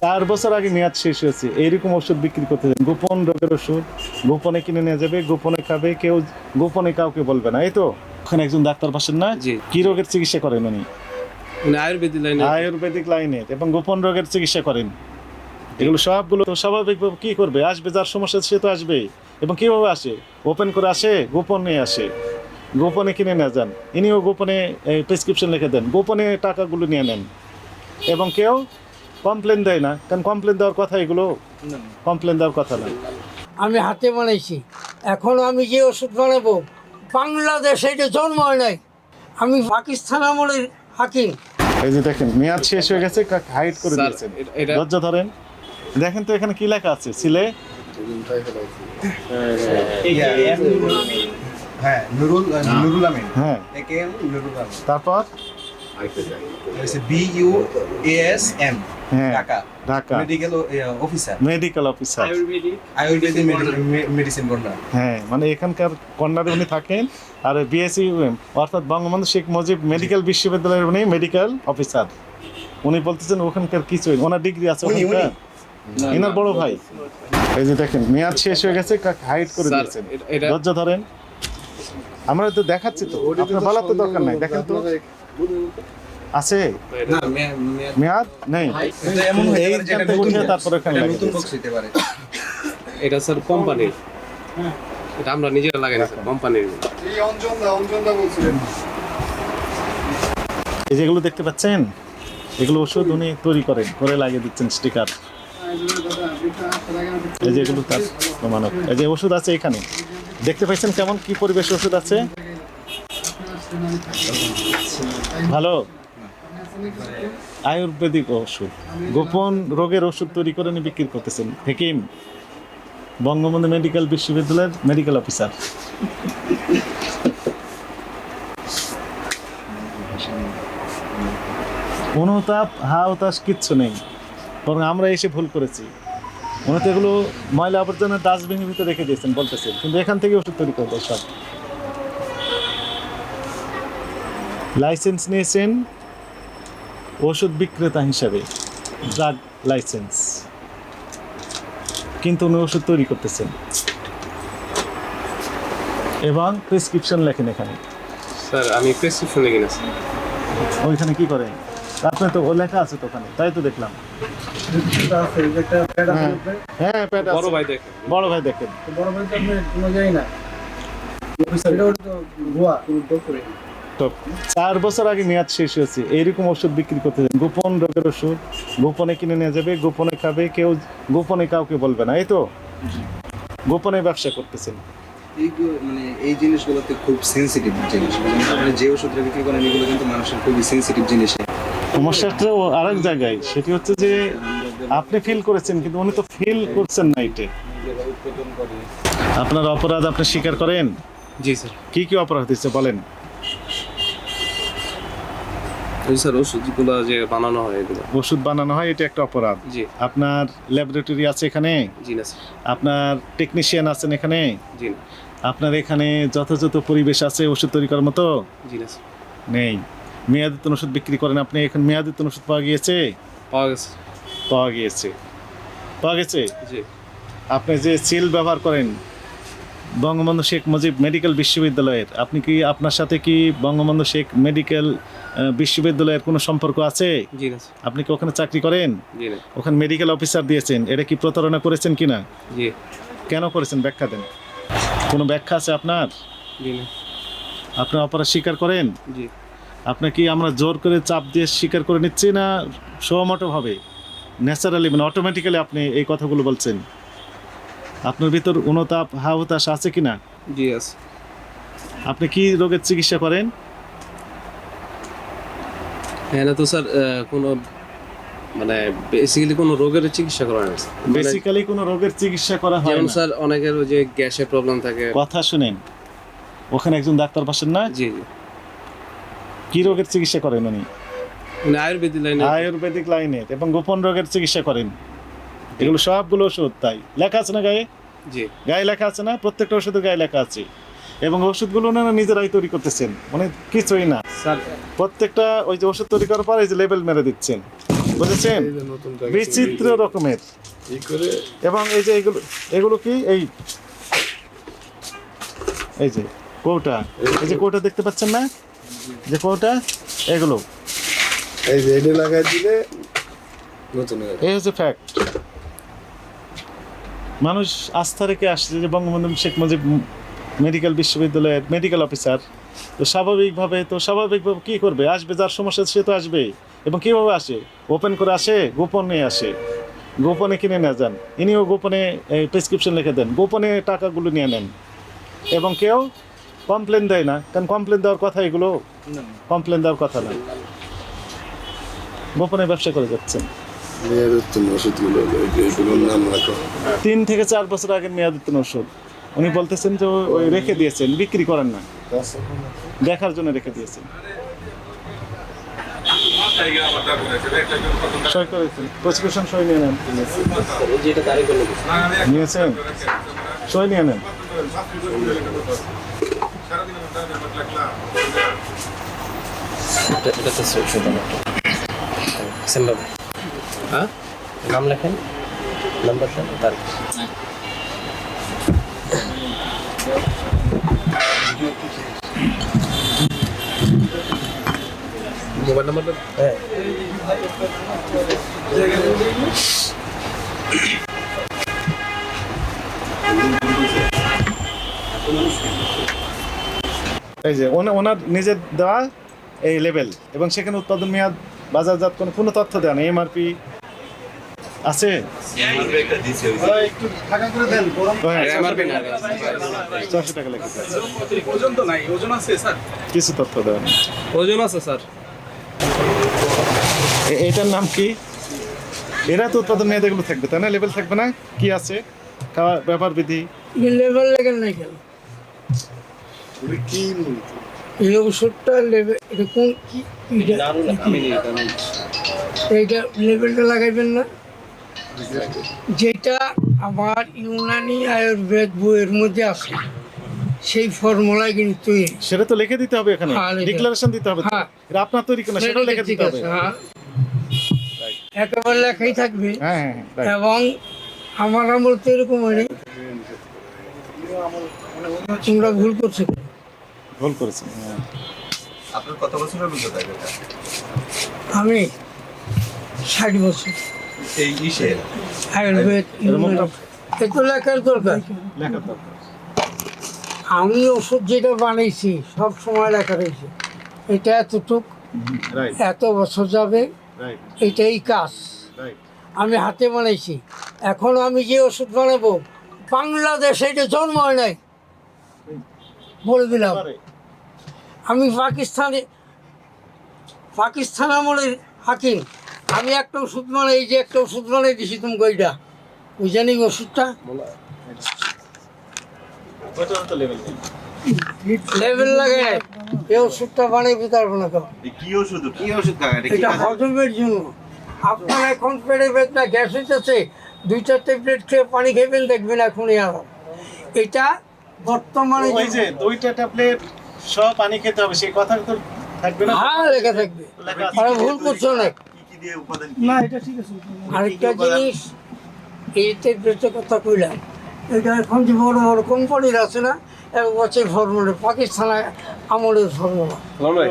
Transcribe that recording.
চার বছর আগে মেয়াদ শেষ হয়েছে এইরকম ওষুধ বিক্রি করতে যান গোপন রোগের ওষুধ গোপনে কিনে নিয়ে যাবে গোপনে খাবে কেউ গোপনে কাউকে বলবে না এই তো? ওখানে একজন ডাক্তার পাশেন না। কি রোগের চিকিৎসা করেন উনি? মানে আয়ুর্বেদিক লাইনে। আয়ুর্বেদিক এবং গোপন রোগের চিকিৎসা করেন। এগুলো সবগুলো স্বাভাবিকভাবে কি করবে? আসবে যার সমস্যা সে তো আসবে। এবং কীভাবে আসে? ওপেন করে আসে গোপনে আসে। গোপনে কিনে নিয়ে যান। ইনিও গোপনে প্রেসক্রিপশন লিখে দেন। গোপনে টাকাগুলো নিয়ে নেন। এবং কেউ কমপ্লেন দেয় না কারণ কমপ্লেন দেওয়ার কথা এগুলো কমপ্লেন দেওয়ার কথা না। আমি হাতে বানাইছি। এখনও আমি যে ওষুধ বানাবো বাংলাদেশে এটা জন্ম হয় নাই। আমি পাকিস্তান আমলের হাকিম। এই যে দেখেন মেয়াদ শেষ হয়ে গেছে হাইড করে দিয়েছেন। ধৈর্য ধরেন। দেখেন তো এখানে কি লেখা আছে সিলে? হ্যাঁ নুরুল নুরুল আমিন। হ্যাঁ। একে নুরুল আমিন। তারপর? বি ইউ এস এম হ্যাঁ Dhaka. Dhaka. Medical officer medical officer ayurvedic medicine corner হ্যাঁ মানে এখানকার কর্নারে উনি থাকেন আর বিএসসি অর্থাৎ বঙ্গবন্ধু শেখ মুজিব মেডিকেল বিশ্ববিদ্যালয়ের উনি মেডিকেল অফিসার উনি বলতেছেন ওখানকার কিছু ওনার ডিগ্রি আছে ওখানকার। এনার বড় ভাই। এই যে দেখেন মেয়াদ শেষ হয়ে গেছে হাইড করে দিয়েছেন। ধৈর্য ধরেন। আমরা তো দেখাচ্ছি তো আপনার বলার তো দরকার নাই। দেখেন তো। আছে? না মে- মে- মেয়াদ? নেই। এই তারপরে পারে। এটা স্যার কোম্পানির। এটা আমরা নিজেরা লাগাই না স্যার কোম্পানির। এই যেগুলো দেখতে পাচ্ছেন এগুলো ওষুধ উনি তৈরি করেন করে লাগিয়ে দিচ্ছেন স্টিকার এই যে এগুলো তার প্রমাণক। এই যে ওষুধ আছে এখানে। দেখতে পাচ্ছেন কেমন কি পরিবেশ ওষুধ আছে? ভালো? আয়ুর্বেদিক ওষুধ। গোপন রোগের ওষুধ তৈরি করে উনি বিক্রি করতেছেন। হেকিম, বঙ্গবন্ধু মেডিকেল বিশ্ববিদ্যালয়ের মেডিকেল অফিসার অনুতাপ হা হতাশ কিচ্ছু নেই। বরং আমরা এসে ভুল করেছি। উনি তো এগুলো ময়লা আবর্জনা ডাস্টবিনের ভিতরে রেখে দিয়েছেন, বলতেছেন। কিন্তু এখান থেকে ওষুধ তৈরি করবে সব। লাইসেন্স নিয়েছেন ওষুধ বিক্রেতা হিসাবে ড্রাগ লাইসেন্স কিন্তু উনি ওষুধ তৈরি করতেছেন। এবং প্রেসক্রিপশন লেখেন এখানে। স্যার আমি প্রেসক্রিপশন লিখি না ওইখানে কি করেন? আপনার তো ও লেখা আছে তো ওখানে তাই তো দেখলাম। হ্যাঁ, হ্যাঁ প্যাড বড় ভাই দেখে বড় ভাই দেখেন। তো চার বছর আগে মেয়াদ শেষ হয়েছে এইরকম ওষুধ বিক্রি করতে যান গোপন রোগের ওষুধ গোপনে কিনে নিয়ে যাবে গোপনে খাবে কেউ গোপনে কাউকে বলবে না এই তো? গোপনে ব্যবসা করতেছেন। এইগুলো মানে এই জিনিসগুলোতে খুব সেনসিটিভ জিনিস। মানে আপনি যে ওষুধটা বিক্রি করেন এগুলো কিন্তু মানুষের খুবই সেনসিটিভ জিনিস। সমস্যাটা আর এক জায়গায় সেটি হচ্ছে যে আপনি ফিল করেছেন কিন্তু উনি তো ফিল করছেন না এটা আপনার অপরাধ আপনি স্বীকার করেন? জি স্যার। কি কি অপরাধ হয়েছে বলেন? স্যার ওষুধগুলো যে বানানো হয় এগুলো। ওষুধ বানানো হয় এটা একটা অপরাধ। জি। আপনার ল্যাবরেটরি আছে এখানে? জি না স্যার। আপনার টেকনিশিয়ান আছেন এখানে? জি না। আপনার এখানে যথাযথ পরিবেশ আছে ওষুধ তৈরি করার মতো? জি না স্যার। নেই। মেয়াদিত ওষুধ বিক্রি করেন আপনি এখন মেয়াদিত ওষুধ পাওয়া গিয়েছে? পাওয়া গেছে। পাওয়া গিয়েছে। পাওয়া গেছে? জি। আপনি যে সিল ব্যবহার করেন বঙ্গবন্ধু শেখ মুজিব মেডিকেল বিশ্ববিদ্যালয়ের আপনি কি আপনার সাথে কি বঙ্গবন্ধু শেখ মেডিকেল বিশ্ববিদ্যালয়ের কোনো সম্পর্ক আছে? না আপনি কি ওখানে চাকরি করেন? ওখানে মেডিকেল অফিসার দিয়েছেন এটা কি প্রতারণা করেছেন কিনা? জি। কেন করেছেন ব্যাখ্যা দেন। কোনো ব্যাখ্যা আছে আপনার? আপনি অপরাধ স্বীকার করেন? আপনি কি আমরা জোর করে চাপ দিয়ে স্বীকার করে নিচ্ছি না? সহমতভাবে ন্যাচারালি মানে অটোমেটিক্যালি আপনি এই কথাগুলো বলছেন। আপনার ভিতর অনুতাপ হা হতাশ আছে কি না জি আছে। আপনি কি রোগের চিকিৎসা করেন? হ্যাঁ না তো স্যার কোনো মানে বেসিক্যালি কোনো রোগের চিকিৎসা করা হয় না। বেসিক্যালি কোনো রোগের চিকিৎসা করা হয় যেমন স্যার অনেকের ওই যে গ্যাসের প্রবলেম থাকে। কথা শুনেন। ওখানে একজন ডাক্তার পাশেন না? জি জি। কি রোগের চিকিৎসা করেন উনি? মানে আয়ুর্বেদিক লাইনে আয়ুর্বেদিক লাইনের এবং গোপন রোগের চিকিৎসা করেন। এগুলো সবগুলো ওষুধ তাই। লেখা আছে না গায়ে? জি। গায়ে লেখা আছে না? প্রত্যেকটা ওষুধের গায়ে লেখা আছে। এবং ওষুধগুলো ওনারা নিজেরাই তৈরি করতেছেন। মানে কিছুই না। প্রত্যেকটা ওই যে ওষুধ তৈরি করার পর এই যে লেবেল মেরে দিচ্ছেন। বুঝেছেন? বিচিত্র রকমের। এবং এই যে এগুলো এগুলো কি? এই এই যে কৌটা। এই যে কৌটা দেখতে পাচ্ছেন না? যে কৌটা এগুলো। এই যে লাগাই দিলে নতুন এই হচ্ছে ফ্যাক্ট মানুষ আস্থা রেখে আসছে যে বঙ্গবন্ধু শেখ মুজিব মেডিকেল বিশ্ববিদ্যালয়ের মেডিকেল অফিসার তো স্বাভাবিকভাবে তো স্বাভাবিকভাবে কী করবে? আসবে যার সমস্যা সে তো আসবেই এবং কীভাবে আসে? ওপেন করে আসে গোপন আসে। গোপনে কিনে নিয়ে যান। ইনিও গোপনে প্রেসক্রিপশন লিখে দেন। গোপনে টাকাগুলো নিয়ে নেন। এবং কেউ কমপ্লেন দেয় না। কারণ কমপ্লেন দেওয়ার কথা এগুলো কমপ্লেন দেওয়ার কথা না। গোপনে ব্যবসা করে যাচ্ছেন। মেয়ের উত্তম ওষুধগুলো এগুলোর নাম রাখো। তিন থেকে চার বছর আগের মেয়াদোত্তীর্ণ ওষুধ। উনি বলতেছেন যে ওই রেখে দিয়েছেন বিক্রি করেন না। দেখার জন্য রেখে দিয়েছেন। সই নিয়ে নেন। হলো নিয়েছেন? সই নিয়ে নেন। এটা এটা তো শুধু সেম্বার হ্যাঁ? নাম লেখেন। নাম্বারটা মোবাইল নাম্বারটা হ্যাঁ। এই যে ওনার নিজের দেওয়া এই লেভেল এবং সেখানে উৎপাদন মেয়াদ বাজারজাত কোনো কোনো তথ্য দেয় না এমআরপি আছে? দেন চারশো টাকা লেগে গেছে। ওজন তো নাই ওজন আছে কিছু তথ্য নেই ওজন আছে স্যার। এটার নাম কি? এরা তো উৎপাদন মেয়াদ এগুলো থাকবে তাই না? লেভেল থাকবে না? কি আছে? খাওয়া ব্যাপার বিধি? লেভেল লেগেল নাই কেন? কি মূলত? এই ওষুধটা লেভেল এটা কোন কি এটা আমি নিয়ে এটা আমি এইটা লেভেলটা লাগাইবেন না। যেটা আমার ইউনানি আয়ুর্বেদ বইয়ের মধ্যে আছে। সেই ফর্মুলা কিন্তু তৈরি সেটা তো লিখে দিতে হবে এখানে। হ্যাঁ, ডিক্লারেশন দিতে হবে হ্যাঁ। এটা আপনার তৈরি কোনো সেটাও লিখে দিতে হবে আছে হ্যাঁ। একেবারে লেখাই থাকবে। হ্যাঁ হ্যাঁ হ্যাঁ. এবং আমার আমল তো এরকম হয়নি তোমরা ভুল করছ। ভুল করেছেন হ্যাঁ। আপনার কত বছরের অভিজ্ঞতা এটা? আমি ষাট বছর। এই ইসের আয়ুর্বেদ এত লেখার দরকার। আমি ওষুধ যেটা বানাইছি সব সময় লেখা রয়েছে। এটা এতটুক এত বছর যাবে এটাই কাজ। আমি হাতে বানাইছি। এখন আমি যে ওষুধ বানাবো বাংলাদেশে এটা জন্ম হয় নাই। বলে দিলাম। আমি পাকিস্তানে পাকিস্তান আমলের হাকিম। আমি একটা ওষুধ বানাই এই যে একটা ওষুধ বানাই দিছি তুমি ওইটা ওই জানি ওষুধটা? লেভেল লাগে। এই ওষুধটা পারব না কি ওষুধ? কি ওষুধ এটা হজমের জন্য। আপনার এখন পেটে বেদনা গ্যাস হইতেছে। দুই চারটে প্লেট খেয়ে পানি খেবেন দেখবেন এখনই আরাম। এটা বর্তমানে ওই যে দুইটা ট্যাবলেট সব পানি খেতে হবে সেই কথা তো থাকবে না? হ্যাঁ লেখা থাকবে। লেখা আছে। আর না আরেকটা জিনিস এই ট্যাবলেটের কথা কইলাম এটা এখন যে বড় বড় কোম্পানির আছে না এক বছর ফর্মুলা পাকিস্তানের আমলের ফর্মুলা